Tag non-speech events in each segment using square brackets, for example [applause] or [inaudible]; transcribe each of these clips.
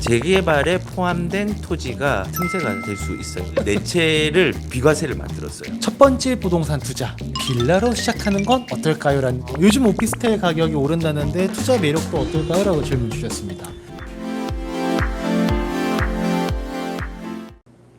재개발에 포함된 토지가 틈새가 될 수 있어요. 내채를 비과세를 만들었어요. 첫 번째 부동산 투자 빌라로 시작하는 건 어떨까요? 라는 요즘 오피스텔 가격이 오른다는데 투자 매력도 어떨까요? 라고 질문 주셨습니다.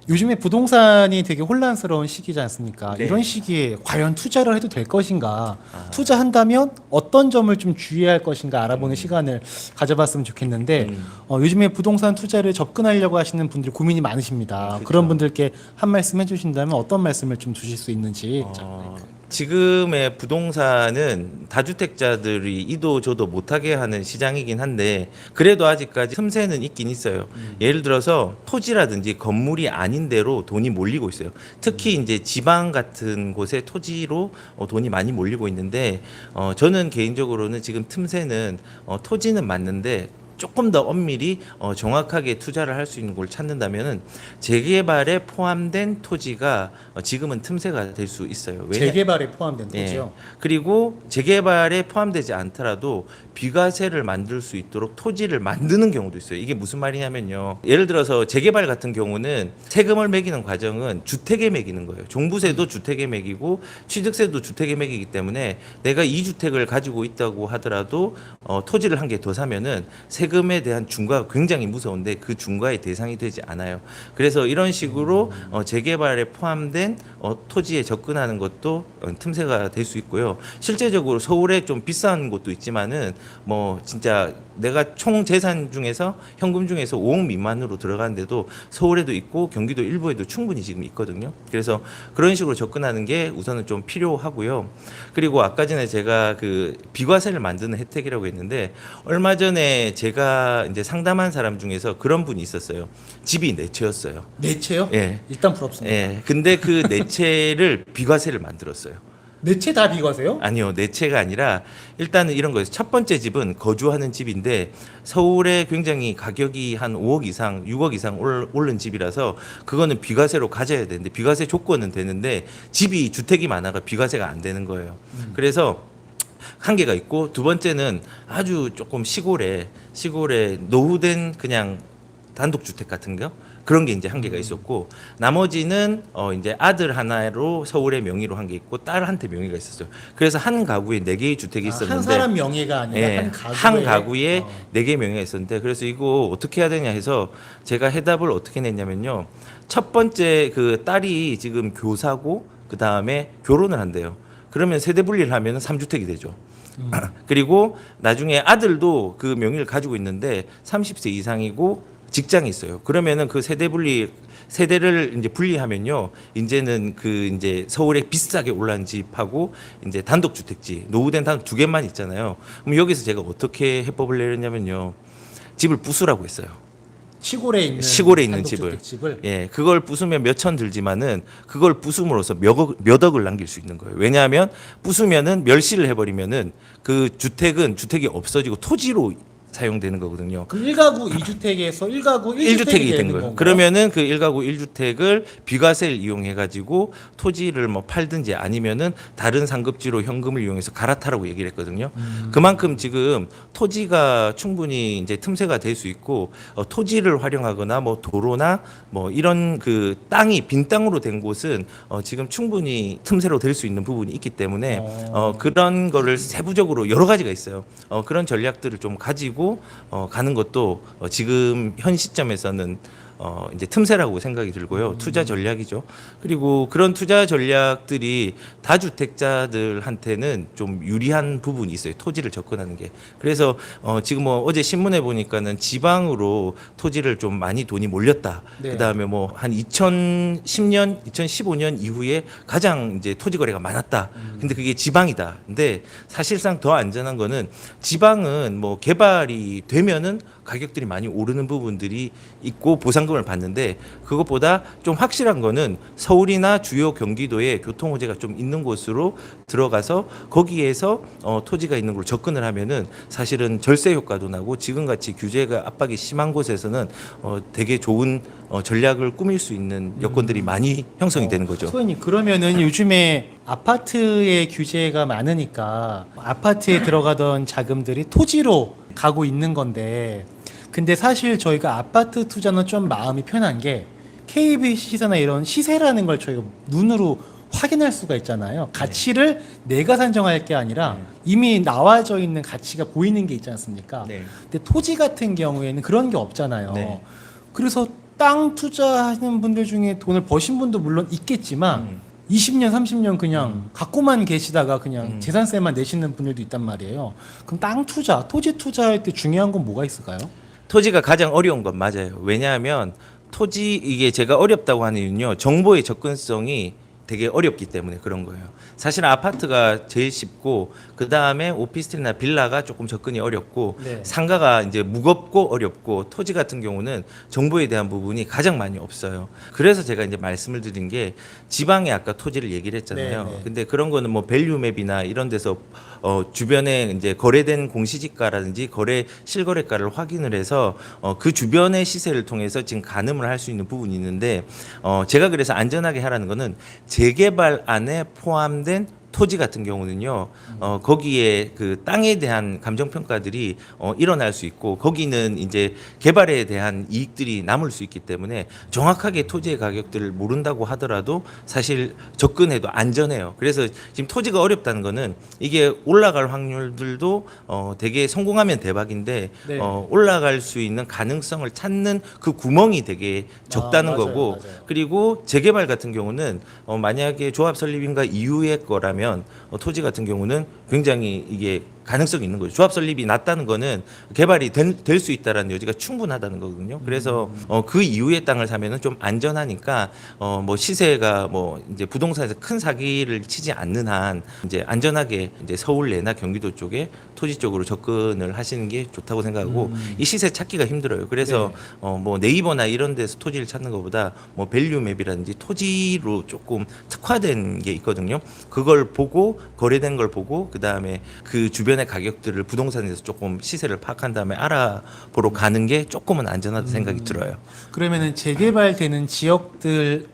요즘에 부동산이 되게 혼란스러운 시기지 않습니까? 네. 이런 시기에 과연 투자를 해도 될 것인가? 투자한다면 어떤 점을 좀 주의할 것인가 알아보는 시간을 가져봤으면 좋겠는데 음. 어, 요즘에 부동산 투자를 접근하려고 하시는 분들이 고민이 많으십니다. 그런 분들께 한 말씀 해주신다면 어떤 말씀을 좀 주실 수 있는지 어, 지금의 부동산은 다주택자들이 이도 저도 못하게 하는 시장이긴 한데 그래도 아직까지 틈새는 있긴 있어요. 예를 들어서 토지라든지 건물이 아닌 데로 돈이 몰리고 있어요. 특히 이제 지방 같은 곳에 토지로 어, 돈이 많이 몰리고 있는데 어, 저는 개인적으로는 지금 틈새는 어, 토지는 맞는데 조금 더 엄밀히 어, 정확하게 투자를 할 수 있는 걸 찾는다면은 재개발에 포함된 토지가 어, 지금은 틈새가 될 수 있어요. 왜냐- 재개발에 포함된 예. 거죠. 그리고 재개발에 포함되지 않더라도 비과세를 만들 수 있도록 토지를 만드는 경우도 있어요. 이게 무슨 말이냐면요. 예를 들어서 재개발 같은 경우는 세금을 매기는 과정은 주택에 매기는 거예요. 종부세도 주택에 매기고 취득세도 주택에 매기기 때문에 내가 이 주택을 가지고 있다고 하더라도 어, 토지를 한 개 더 사면은 세금 에 대한 중과가 굉장히 무서운데 그 중과의 대상이 되지 않아요. 그래서 이런 식으로 어, 재개발에 포함된 어, 토지에 접근하는 것도 어, 틈새가 될 수 있고요. 실제적으로 서울에 좀 비싼 곳도 있지만은 뭐 진짜 내가 총 재산 중에서 현금 중에서 5억 미만으로 들어가는데도 서울에도 있고 경기도 일부에도 충분히 지금 있거든요. 그래서 그런 식으로 접근하는 게 우선은 좀 필요하고요. 그리고 아까 전에 제가 그 비과세를 만드는 혜택이라고 했는데 얼마 전에 제가 이제 상담한 사람 중에서 그런 분이 있었어요. 집이 네 채였어요. 내채요? 예. 일단 부럽습니다. 예. 근데 그네 채를 비과세를 만들었어요. 내채 다 비과세요? 아니요, 네 채가 아니라 일단은 이런 거예요. 첫 번째 집은 거주하는 집인데 서울에 굉장히 가격이 한 5억 이상, 6억 이상 올- 오른 집이라서 그거는 비과세로 가져야 되는데 비과세 조건은 되는데 집이 주택이 많아가 비과세가 안 되는 거예요. 그래서 한 개가 있고 두 번째는 아주 조금 시골에 시골에 노후된 그냥 단독 주택 같은 거 그런 게 이제 한 개가 있었고 나머지는 어 이제 아들 하나로 서울의 명의로 한 게 있고 딸한테 명의가 있었어요. 그래서 한 가구에 네 개의 주택이 아, 있었는데 한 사람 명예가 아니라 예, 한 가구에, 한 가구에 어. 네개 명의가 있었는데 그래서 이거 어떻게 해야 되냐 해서 제가 해답을 어떻게 냈냐면요. 첫 번째 그 딸이 지금 교사고 그 다음에 결혼을 한대요. 그러면 세대 분리를 하면 3주택이 되죠. 음. [clears throat] 그리고 나중에 아들도 그 명의를 가지고 있는데 30세 이상이고 직장이 있어요. 그러면은 그 세대 분리 세대를 이제 분리하면요. 이제는 그 이제 서울에 비싸게 올라온 집하고 이제 단독 주택지 노후된 단독 두 개만 있잖아요. 그럼 여기서 제가 어떻게 해법을 내렸냐면요. 집을 부수라고 했어요. 시골에 있는 시골에 있는 집을. 단독주택집을 예, 그걸 부수면 몇 천 들지만은 그걸 부숨으로써 몇, 억, 몇 억을 남길 수 있는 거예요. 왜냐하면 부수면은 멸시를 해버리면은 그 주택은 주택이 없어지고 토지로 사용되는 거거든요. 그 1가구 2주택에서 1가구 1주택이 1주택이 되는 된 거예요. 건가요? 그러면은 그 1가구 1주택을 비과세를 이용해 가지고 토지를 뭐 팔든지 아니면은 다른 상급지로 현금을 이용해서 갈아타라고 얘기를 했거든요. 음. 그만큼 지금 토지가 충분히 이제 틈새가 될 수 있고 어, 토지를 활용하거나 뭐 도로나 뭐 이런 그 땅이 빈 땅으로 된 곳은 어, 지금 충분히 틈새로 될 수 있는 부분이 있기 때문에 어. 어, 그런 거를 세부적으로 여러 가지가 있어요. 어, 그런 전략들을 좀 가지고 어, 가는 것도 어, 지금 현 시점에서는 어, 이제 틈새라고 생각이 들고요. 투자 전략이죠. 그리고 그런 투자 전략들이 다주택자들한테는 좀 유리한 부분이 있어요. 토지를 접근하는 게. 그래서 어, 지금 뭐 어제 신문에 보니까는 지방으로 토지를 좀 많이 돈이 몰렸다. 네. 그다음에 뭐 한 2010년, 2015년 이후에 가장 이제 토지 거래가 많았다. 근데 그게 지방이다. 근데 사실상 더 안전한 거는 지방은 뭐 개발이 되면은 가격들이 많이 오르는 부분들이 있고 보상금을 받는데 그것보다 좀 확실한 거는 서울이나 주요 경기도에 교통 호재가 좀 있는 곳으로 들어가서 거기에서 어, 토지가 있는 걸로 접근을 하면은 사실은 절세 효과도 나고 지금 같이 규제가 압박이 심한 곳에서는 어, 되게 좋은 어, 전략을 꾸밀 수 있는 여건들이 많이 형성이 되는 거죠. 소연님 그러면은 요즘에 아파트의 규제가 많으니까 아파트에 들어가던 자금들이 토지로 가고 있는 건데 근데 사실 저희가 아파트 투자는 좀 마음이 편한 게 KB 시세나 이런 시세라는 걸 저희가 눈으로 확인할 수가 있잖아요. 가치를 내가 산정할 게 아니라 이미 나와져 있는 가치가 보이는 게 있지 않습니까? 네. 근데 토지 같은 경우에는 그런 게 없잖아요. 네. 그래서 땅 투자하는 분들 중에 돈을 버신 분도 물론 있겠지만 음. 20년, 30년 그냥 갖고만 계시다가 그냥 음. 재산세만 내시는 분들도 있단 말이에요. 그럼 땅 투자, 토지 투자할 때 중요한 건 뭐가 있을까요? 토지가 가장 어려운 건 맞아요. 왜냐하면 토지 이게 제가 어렵다고 하는 이유는요. 정보의 접근성이 되게 어렵기 때문에 그런 거예요. 사실 아파트가 제일 쉽고 그 다음에 오피스텔이나 빌라가 조금 접근이 어렵고 네. 상가가 이제 무겁고 어렵고 토지 같은 경우는 정보에 대한 부분이 가장 많이 없어요. 그래서 제가 이제 말씀을 드린 게 지방에 아까 토지를 얘기를 했잖아요. 네, 네. 근데 그런 거는 뭐 밸류맵이나 이런 데서 어 주변에 이제 거래된 공시지가라든지 거래 실거래가를 확인을 해서 어 그 주변의 시세를 통해서 지금 가늠을 할 수 있는 부분이 있는데 어 제가 그래서 안전하게 하라는 거는 재개발 안에 포함된 토지 같은 경우는요, 어, 거기에 그 땅에 대한 감정 평가들이 어, 일어날 수 있고, 거기는 이제 개발에 대한 이익들이 남을 수 있기 때문에 정확하게 토지의 가격들을 모른다고 하더라도 사실 접근해도 안전해요. 그래서 지금 토지가 어렵다는 거는 이게 올라갈 확률들도 어, 되게 성공하면 대박인데, 네. 어, 올라갈 수 있는 가능성을 찾는 그 구멍이 되게 적다는 아, 맞아요, 거고, 맞아요. 그리고 재개발 같은 경우는 어, 만약에 조합 설립인가 이후의 거라면 어, 토지 같은 경우는 굉장히 이게 가능성이 있는 거죠. 조합 설립이 낮다는 거는 개발이 될 수 있다라는 여지가 충분하다는 거거든요. 그래서 어, 그 이후의 땅을 사면은 좀 안전하니까 어, 뭐 시세가 뭐 이제 부동산에서 큰 사기를 치지 않는 한 이제 안전하게 이제 서울 내나 경기도 쪽에 토지 쪽으로 접근을 하시는 게 좋다고 생각하고 이 시세 찾기가 힘들어요. 그래서 네. 어, 뭐 네이버나 이런 데서 토지를 찾는 것보다 뭐 밸류맵이라든지 토지로 조금 특화된 게 있거든요. 그걸 보고 거래된 걸 보고 그 다음에 그 주변의 가격들을 부동산에서 조금 시세를 파악한 다음에 알아보러 가는 게 조금은 안전하다 생각이 들어요. 그러면은 재개발되는 지역들에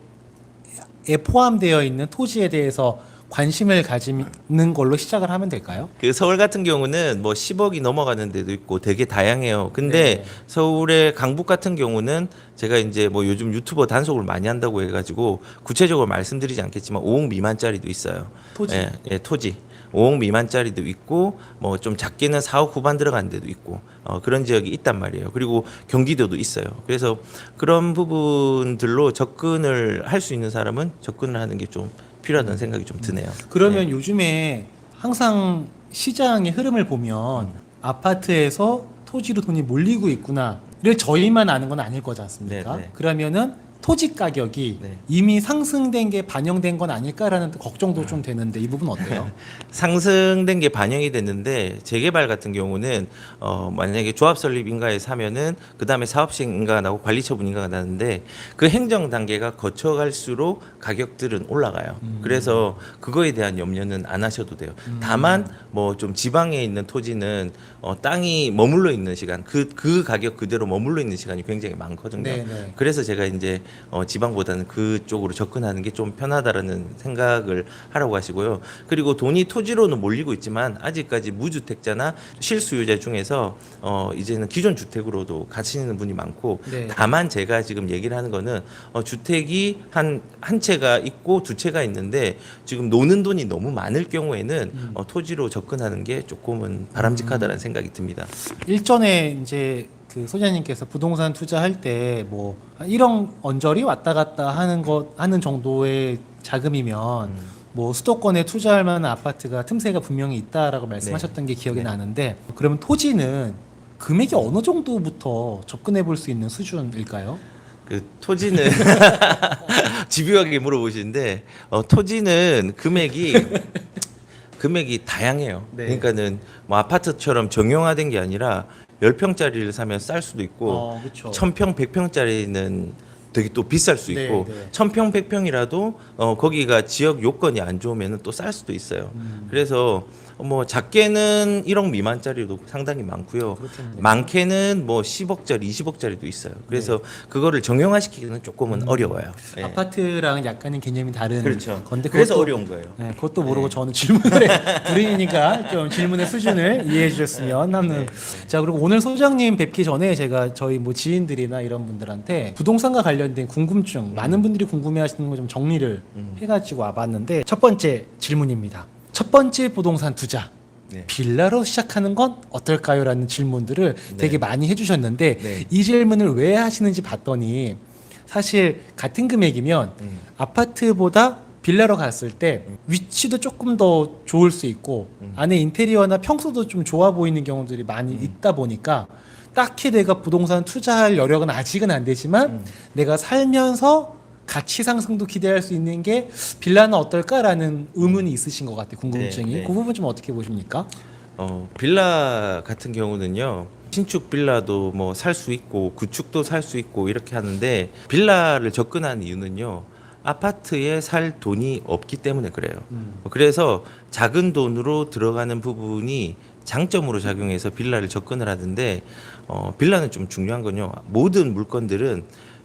포함되어 있는 토지에 대해서 관심을 가지는 걸로 시작을 하면 될까요? 그 서울 같은 경우는 뭐 10억이 넘어가는 데도 있고 되게 다양해요. 근데 네. 서울의 강북 같은 경우는 제가 이제 뭐 요즘 유튜버 단속을 많이 한다고 해가지고 구체적으로 말씀드리지 않겠지만 5억 미만짜리도 있어요. 토지. 예, 예, 토지. 5억 미만짜리도 있고 뭐 좀 작게는 4억 후반 들어간 데도 있고 어, 그런 지역이 있단 말이에요. 그리고 경기도도 있어요. 그래서 그런 부분들로 접근을 할 수 있는 사람은 접근을 하는 게좀 필요하다는 생각이 좀 드네요. 그러면 요즘에 항상 시장의 흐름을 보면 아파트에서 토지로 돈이 몰리고 있구나를 저희만 아는 건 아닐 거지 않습니까? 네, 네. 그러면은 토지 가격이 네. 이미 상승된 게 반영된 건 아닐까라는 걱정도 좀 되는데 이 부분 어때요? [laughs] 상승된 게 반영이 됐는데 재개발 같은 경우는 어 만약에 조합 설립 인가에 사면은 그 다음에 사업 시행 인가가 나고 관리 처분 인가가 나는데 그 행정 단계가 거쳐갈수록 가격들은 올라가요. 그래서 그거에 대한 염려는 안 하셔도 돼요. 다만 뭐 좀 지방에 있는 토지는 어 땅이 머물러 있는 시간 그 그 가격 그대로 머물러 있는 시간이 굉장히 많거든요. 네, 네. 그래서 제가 이제 어, 지방보다는 그쪽으로 접근하는 게 좀 편하다라는 생각을 하라고 하시고요. 그리고 돈이 토지로는 몰리고 있지만 아직까지 무주택자나 실수요자 중에서 어, 이제는 기존 주택으로도 가시는 분이 많고 네. 다만 제가 지금 얘기를 하는 거는 어, 주택이 한 한 채가 있고 두 채가 있는데 지금 노는 돈이 너무 많을 경우에는 음. 어, 토지로 접근하는 게 조금은 바람직하다는 생각이 듭니다. 일전에 이제 그 소장님께서 부동산 투자할 때 뭐 1억 언저리 왔다 갔다 하는 것 하는 정도의 자금이면 음. 뭐 수도권에 투자할 만한 아파트가 틈새가 분명히 있다라고 네. 말씀하셨던 게 기억이 네. 나는데 그러면 토지는 금액이 어느 정도부터 접근해 볼 수 있는 수준일까요? 그 토지는 [laughs] 집요하게 물어보시는데 어, 토지는 금액이 [laughs] 금액이 다양해요. 네. 그러니까는 뭐 아파트처럼 정형화된 게 아니라 10평짜리를 사면 쌀 수도 있고 어, 그렇죠. 천평 100평짜리는 되게 또 비쌀 수 네, 있고 네. 천평 100평이라도 어 거기가 지역 요건이 안 좋으면 또쌀 수도 있어요. 음. 그래서 뭐 작게는 1억 미만짜리도 상당히 많고요. 많게는 뭐 10억짜리, 20억짜리도 있어요. 그래서 그거를 정형화시키기는 조금은 어려워요. 예. 아파트랑 약간은 개념이 다른 그렇죠. 건데 그래서 그것도- 어려운 거예요. 네, 그것도 모르고 저는 질문을 드리니까 [laughs] 좀 질문의 수준을 이해해 주셨으면 하는. 자 그리고 오늘 소장님 뵙기 전에 제가 저희 뭐 지인들이나 이런 분들한테 부동산과 관련된 궁금증 많은 분들이 궁금해하시는 거 좀 정리를 해가지고 와봤는데 첫 번째 질문입니다. 첫 번째 부동산 투자. 네. 빌라로 시작하는 건 어떨까요?라는 질문들을 되게 많이 해주셨는데 네. 이 질문을 왜 하시는지 봤더니 사실 같은 금액이면 음. 아파트보다 빌라로 갔을 때 위치도 조금 더 좋을 수 있고 음. 안에 인테리어나 평수도 좀 좋아 보이는 경우들이 많이 있다 보니까 딱히 내가 부동산 투자할 여력은 아직은 안 되지만 음. 내가 살면서 가치 상승도 기대할 수 있는 게 빌라는 어떨까라는 의문이 있으신 것 같아요 궁금증이 네, 네. 그 부분 좀 어떻게 보십니까? 어, 빌라 같은 경우는요. 신축 빌라도 뭐 살 수 있고 구축도 살 수 있고 이렇게 하는데 빌라를 접근한 이유는요. 아파트에 살 돈이 없기 때문에 그래요. 그래서 작은 돈으로 들어가는 부분이 장점으로 작용해서 빌라를 접근을 하는데 어, 빌라는 좀 중요한 건요. 모든 물건들은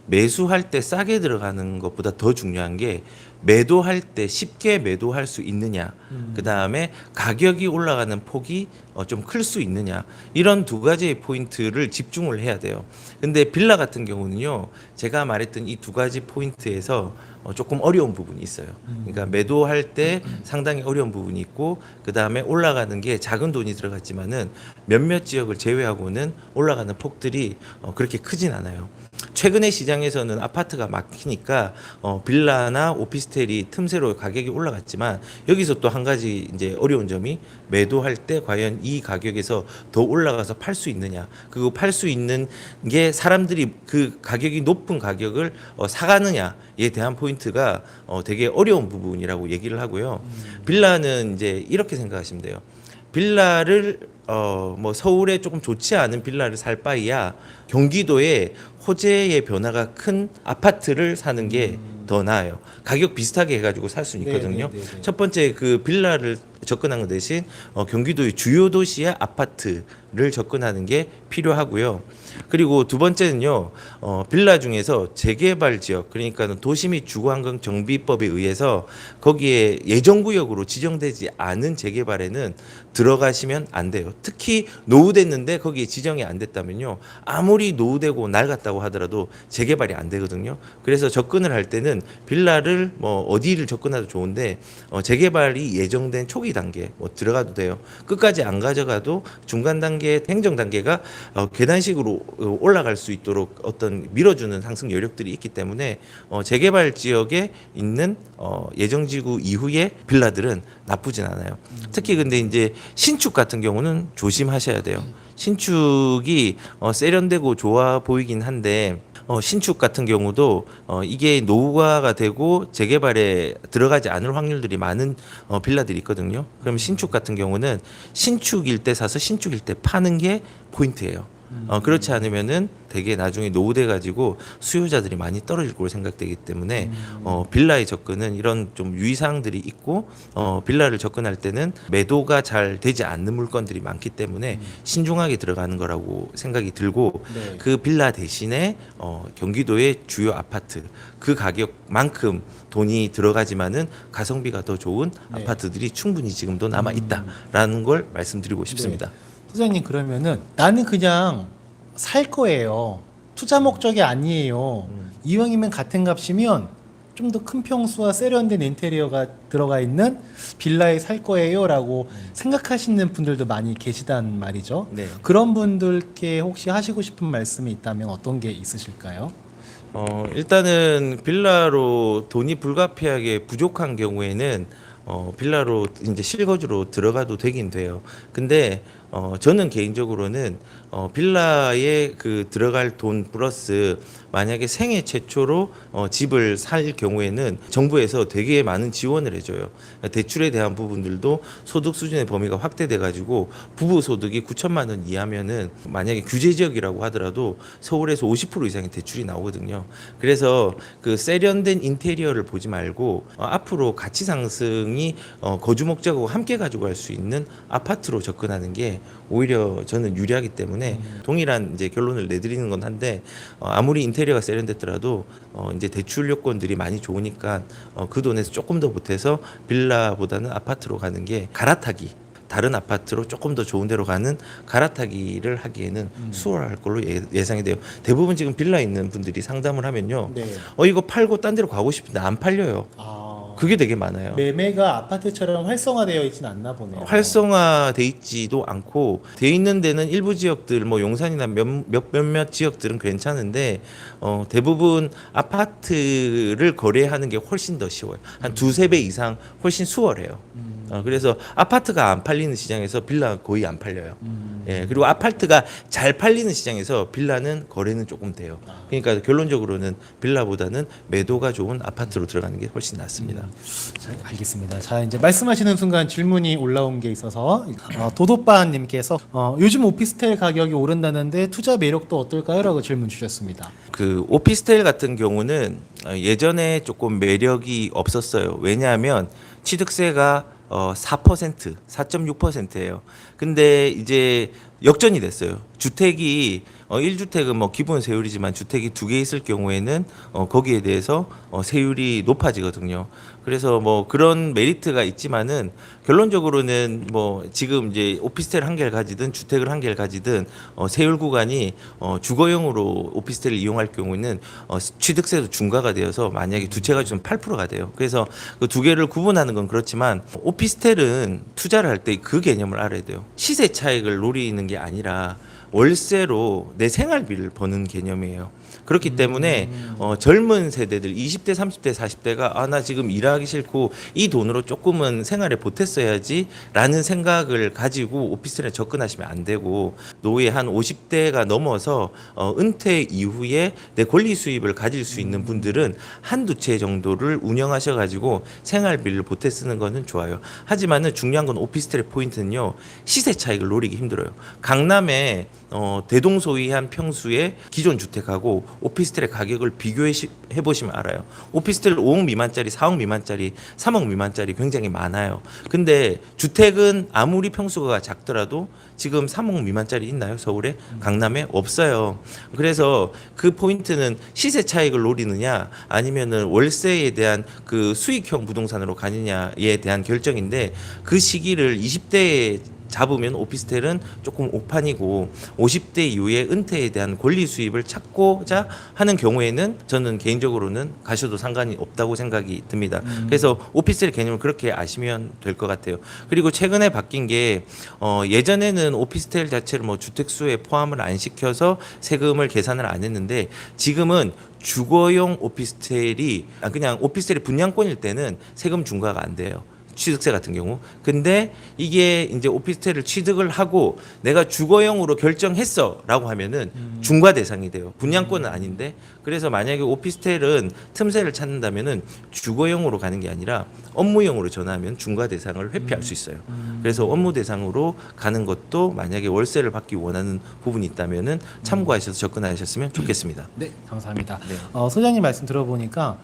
매수할 때 싸게 들어가는 것보다 더 중요한 게 매도할 때 쉽게 매도할 수 있느냐. 그 다음에 가격이 올라가는 폭이 어, 좀 클 수 있느냐. 이런 두 가지의 포인트를 집중을 해야 돼요. 근데 빌라 같은 경우는요. 제가 말했던 이 두 가지 포인트에서 어, 조금 어려운 부분이 있어요. 그러니까 매도할 때 상당히 어려운 부분이 있고 그 다음에 올라가는 게 작은 돈이 들어갔지만은 몇몇 지역을 제외하고는 올라가는 폭들이 어, 그렇게 크진 않아요. 최근에 시장에서는 아파트가 막히니까 어, 빌라나 오피스텔이 틈새로 가격이 올라갔지만 여기서 또 한 가지 이제 어려운 점이 매도할 때 과연 이 가격에서 더 올라가서 팔 수 있느냐. 그리고 팔 수 있는 게 사람들이 그 가격이 높은 가격을 어, 사가느냐에 대한 포인트가 어, 되게 어려운 부분이라고 얘기를 하고요. 빌라는 이제 이렇게 생각하시면 돼요. 빌라를 어 뭐 서울에 조금 좋지 않은 빌라를 살 바이야 경기도에 호재의 변화가 큰 아파트를 사는 게 더 나아요. 가격 비슷하게 해가지고 살수 있거든요. 네, 네, 네, 네. 첫 번째 그 빌라를 접근한 것 대신 어, 경기도의 주요 도시의 아파트를 접근하는 게 필요하고요. 그리고 두 번째는요, 어, 빌라 중에서 재개발 지역, 그러니까는 도시 및 주거환경 정비법에 의해서 거기에 예정구역으로 지정되지 않은 재개발에는 들어가시면 안 돼요. 특히 노후됐는데 거기에 지정이 안 됐다면요, 아무리 노후되고 낡았다고 하더라도 재개발이 안 되거든요. 그래서 접근을 할 때는 빌라를 뭐 어디를 접근해도 좋은데 어, 재개발이 예정된 초기 단계 뭐 들어가도 돼요. 끝까지 안 가져가도 중간 단계 행정 단계가 어, 계단식으로 어, 올라갈 수 있도록 어떤 밀어주는 상승 여력들이 있기 때문에 어, 재개발 지역에 있는 어, 예정 지구 이후의 빌라들은 나쁘진 않아요. 특히 근데 이제 신축 같은 경우는 조심하셔야 돼요. 신축이 어, 세련되고 좋아 보이긴 한데 어, 신축 같은 경우도 어, 이게 노후화가 되고 재개발에 들어가지 않을 확률들이 많은 어, 빌라들이 있거든요. 그럼 신축 같은 경우는 신축일 때 사서 신축일 때 파는 게 포인트예요. 어, 그렇지 않으면은 되게 나중에 노후돼 가지고 수요자들이 많이 떨어질 걸로 생각되기 때문에 어, 빌라의 접근은 이런 좀 유의사항들이 있고 어, 빌라를 접근할 때는 매도가 잘 되지 않는 물건들이 많기 때문에 신중하게 들어가는 거라고 생각이 들고 네. 그 빌라 대신에 어, 경기도의 주요 아파트 그 가격만큼 돈이 들어가지만은 가성비가 더 좋은 네. 아파트들이 충분히 지금도 남아 있다라는 걸 말씀드리고 싶습니다. 소장님 그러면은 나는 그냥 살 거예요. 투자 목적이 아니에요. 음. 이왕이면 같은 값이면 좀 더 큰 평수와 세련된 인테리어가 들어가 있는 빌라에 살 거예요라고 생각하시는 분들도 많이 계시단 말이죠. 네. 그런 분들께 혹시 하시고 싶은 말씀이 있다면 어떤 게 있으실까요? 어, 일단은 빌라로 돈이 불가피하게 부족한 경우에는 어, 빌라로 이제 실거주로 들어가도 되긴 돼요. 근데 어, 저는 개인적으로는 어, 빌라에 그 들어갈 돈 플러스 만약에 생애 최초로 어, 집을 살 경우에는 정부에서 되게 많은 지원을 해줘요. 대출에 대한 부분들도 소득 수준의 범위가 확대돼 가지고 부부 소득이 9천만 원 이하면은 만약에 규제 지역이라고 하더라도 서울에서 50% 이상의 대출이 나오거든요. 그래서 그 세련된 인테리어를 보지 말고 어, 앞으로 가치 상승이 어, 거주 목적하고 함께 가지고 갈 수 있는 아파트로 접근하는 게 오히려 저는 유리하기 때문에 동일한 이제 결론을 내드리는 건 한데 어, 아무리 인테리어가 세련됐더라도 어, 이제 대출 요건들이 많이 좋으니까 어, 그 돈에서 조금 더 보태서 빌라보다는 아파트로 가는 게 갈아타기 다른 아파트로 조금 더 좋은 데로 가는 갈아타기를 하기에는 수월할 걸로 예, 예상이 돼요. 대부분 지금 빌라 있는 분들이 상담을 하면요. 네. 어 이거 팔고 딴 데로 가고 싶은데 안 팔려요. 아, 그게 되게 많아요. 매매가 아파트처럼 활성화되어 있진 않나 보네요. 활성화돼 있지도 않고 돼 있는 데는 일부 지역들 뭐 용산이나 몇, 몇 몇몇 지역들은 괜찮은데 어 대부분 아파트를 거래하는 게 훨씬 더 쉬워요. 한 두세 배 이상 훨씬 수월해요. 어, 그래서 아파트가 안 팔리는 시장에서 빌라 거의 안 팔려요. 음. 예, 그리고 아파트가 잘 팔리는 시장에서 빌라는 거래는 조금 돼요. 그러니까 결론적으로는 빌라보다는 매도가 좋은 아파트로 들어가는 게 훨씬 낫습니다. 자, 알겠습니다. 자 이제 말씀하시는 순간 질문이 올라온 게 있어서 어, 도도빠님께서 어, 요즘 오피스텔 가격이 오른다는데 투자 매력도 어떨까요?라고 질문 주셨습니다. 그 오피스텔 같은 경우는 어, 예전에 조금 매력이 없었어요. 왜냐하면 취득세가 어 4%, 4.6%예요. 근데 이제 역전이 됐어요. 주택이 어 1주택은 뭐 기본 세율이지만 주택이 두 개 있을 경우에는 어 거기에 대해서 어 세율이 높아지거든요. 그래서 뭐 그런 메리트가 있지만은 결론적으로는 뭐 지금 이제 오피스텔 한 개를 가지든 주택을 한 개를 가지든 어 세율 구간이 어 주거용으로 오피스텔을 이용할 경우에는 어 취득세도 중과가 되어서 만약에 두 채가 지금 8%가 돼요. 그래서 그 두 개를 구분하는 건 그렇지만 오피스텔은 투자를 할 때 그 개념을 알아야 돼요. 시세 차익을 노리는 게 아니라 월세로 내 생활비를 버는 개념이에요. 그렇기 때문에 어, 젊은 세대들 20대, 30대, 40대가 아 나 지금 일하기 싫고 이 돈으로 조금은 생활에 보탰어야지라는 생각을 가지고 오피스텔에 접근하시면 안 되고 노예 한 50대가 넘어서 어, 은퇴 이후에 내 권리 수입을 가질 수 있는 분들은 한두 채 정도를 운영하셔 가지고 생활비를 보태 쓰는 거는 좋아요. 하지만은 중요한 건 오피스텔의 포인트는요. 시세 차익을 노리기 힘들어요. 강남에 어, 대동소이한 평수의 기존 주택하고 오피스텔의 가격을 비교해 시- 해보시면 알아요. 오피스텔 5억 미만짜리, 4억 미만짜리, 3억 미만짜리 굉장히 많아요. 근데 주택은 아무리 평수가 작더라도 지금 3억 미만짜리 있나요? 서울에? 강남에? 없어요. 그래서 그 포인트는 시세 차익을 노리느냐 아니면은 월세에 대한 그 수익형 부동산으로 가느냐에 대한 결정인데 그 시기를 20대에 잡으면 오피스텔은 조금 오판이고 50대 이후에 은퇴에 대한 권리 수입을 찾고자 하는 경우에는 저는 개인적으로는 가셔도 상관이 없다고 생각이 듭니다. 그래서 오피스텔 개념을 그렇게 아시면 될 것 같아요. 그리고 최근에 바뀐 게 어, 예전에는 오피스텔 자체를 뭐 주택수에 포함을 안 시켜서 세금을 계산을 안 했는데 지금은 주거용 오피스텔이 아, 그냥 오피스텔이 분양권일 때는 세금 중과가 안 돼요. 취득세 같은 경우. 근데 이게 이제 오피스텔을 취득을 하고 내가 주거용으로 결정했어라고 하면은 중과 대상이 돼요. 분양권은 아닌데. 그래서 만약에 오피스텔은 틈새를 찾는다면은 주거용으로 가는 게 아니라 업무용으로 전화하면 중과 대상을 회피할 수 있어요. 그래서 업무 대상으로 가는 것도 만약에 월세를 받기 원하는 부분이 있다면은 참고하셔서 접근하셨으면 좋겠습니다. 네, 감사합니다. 네. 어, 소장님 말씀 들어보니까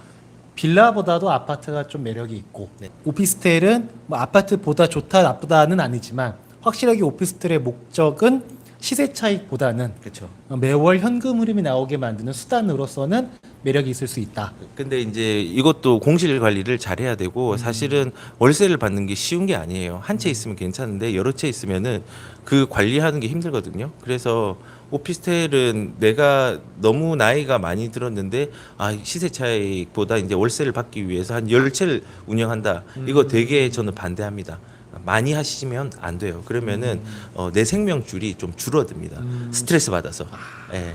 빌라보다도 아파트가 좀 매력이 있고 네. 오피스텔은 뭐 아파트보다 좋다 나쁘다는 아니지만 확실하게 오피스텔의 목적은 시세 차익보다는 그렇죠. 어, 매월 현금 흐름이 나오게 만드는 수단으로서는 매력이 있을 수 있다. 근데 이제 이것도 공실 관리를 잘 해야 되고 사실은 월세를 받는 게 쉬운 게 아니에요. 한 채 있으면 괜찮은데 여러 채 있으면은 그 관리하는 게 힘들거든요. 그래서 오피스텔은 내가 너무 나이가 많이 들었는데 아 시세 차익보다 이제 월세를 받기 위해서 한 열 채를 운영한다. 이거 되게 저는 반대합니다. 많이 하시면 안 돼요. 그러면은 어, 내 생명줄이 좀 줄어듭니다. 스트레스 받아서. 예.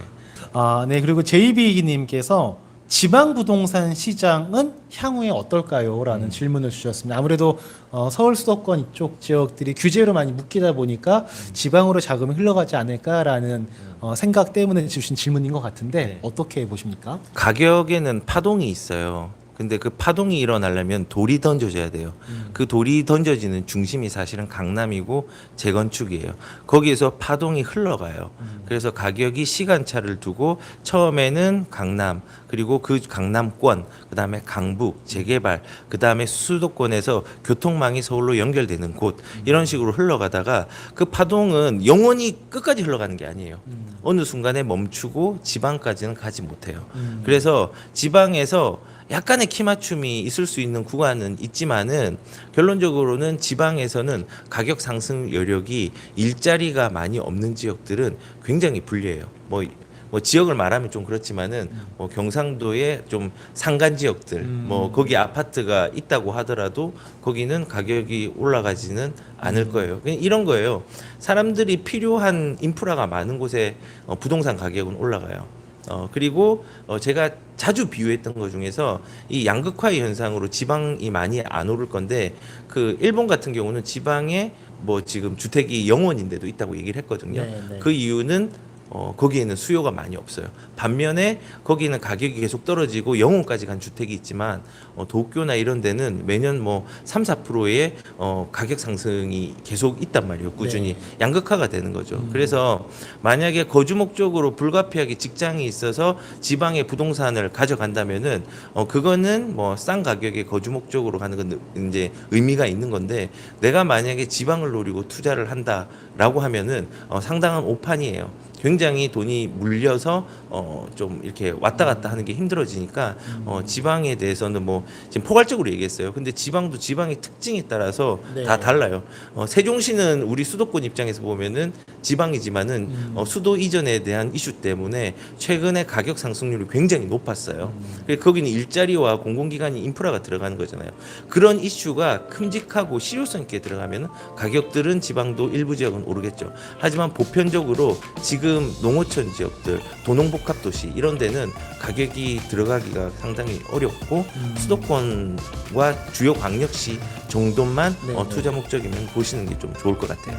아, 네. 그리고 JB님께서 지방 부동산 시장은 향후에 어떨까요?라는 음. 질문을 주셨습니다. 아무래도 어, 서울 수도권 이쪽 지역들이 규제로 많이 묶이다 보니까 음. 지방으로 자금이 흘러가지 않을까라는 어, 생각 때문에 주신 질문인 것 같은데 네. 어떻게 보십니까? 가격에는 파동이 있어요. 근데 그 파동이 일어나려면 돌이 던져져야 돼요. 그 돌이 던져지는 중심이 사실은 강남이고 재건축이에요. 거기에서 파동이 흘러가요. 그래서 가격이 시간차를 두고 처음에는 강남 그리고 그 강남권 그 다음에 강북 재개발 그 다음에 수도권에서 교통망이 서울로 연결되는 곳 이런 식으로 흘러가다가 그 파동은 영원히 끝까지 흘러가는 게 아니에요. 어느 순간에 멈추고 지방까지는 가지 못해요. 음. 그래서 지방에서 약간의 키 맞춤이 있을 수 있는 구간은 있지만은 결론적으로는 지방에서는 가격 상승 여력이 일자리가 많이 없는 지역들은 굉장히 불리해요. 뭐, 뭐 지역을 말하면 좀 그렇지만은 뭐 경상도의 좀 산간 지역들 음. 뭐 거기 아파트가 있다고 하더라도 거기는 가격이 올라가지는 않을 거예요. 그냥 이런 거예요. 사람들이 필요한 인프라가 많은 곳에 어, 부동산 가격은 올라가요. 어 그리고 어 제가 자주 비유했던 것 중에서 이 양극화의 현상으로 지방이 많이 안 오를 건데 그 일본 같은 경우는 지방에 뭐 지금 주택이 0원인데도 있다고 얘기를 했거든요. 네, 네. 그 이유는 어, 거기에는 수요가 많이 없어요. 반면에 거기는 가격이 계속 떨어지고 영혼까지 간 주택이 있지만 어, 도쿄나 이런 데는 매년 뭐 3, 4%의 어, 가격 상승이 계속 있단 말이에요. 꾸준히 네. 양극화가 되는 거죠. 음. 그래서 만약에 거주 목적으로 불가피하게 직장이 있어서 지방에 부동산을 가져간다면은 어, 그거는 뭐 싼 가격에 거주 목적으로 가는 건 이제 의미가 있는 건데 내가 만약에 지방을 노리고 투자를 한다라고 하면은 어, 상당한 오판이에요. 굉장히 돈이 물려서 어 좀 이렇게 왔다 갔다 하는 게 힘들어지니까 어 지방에 대해서는 뭐 지금 포괄적으로 얘기했어요. 근데 지방도 지방의 특징에 따라서 네. 다 달라요. 어 세종시는 우리 수도권 입장에서 보면은 지방이지만은 음. 어 수도 이전에 대한 이슈 때문에 최근에 가격 상승률이 굉장히 높았어요. 음. 그래서 거기는 일자리와 공공기관이 인프라가 들어가는 거잖아요. 그런 이슈가 큼직하고 실효성 있게 들어가면 가격들은 지방도 일부 지역은 오르겠죠. 하지만 보편적으로 지금 농어촌 지역들, 도농 복합 도시 이런 데는 가격이 들어가기가 상당히 어렵고 음. 수도권과 주요 광역시 정도만 네, 어, 네. 투자 목적이면 보시는 게 좀 좋을 것 같아요.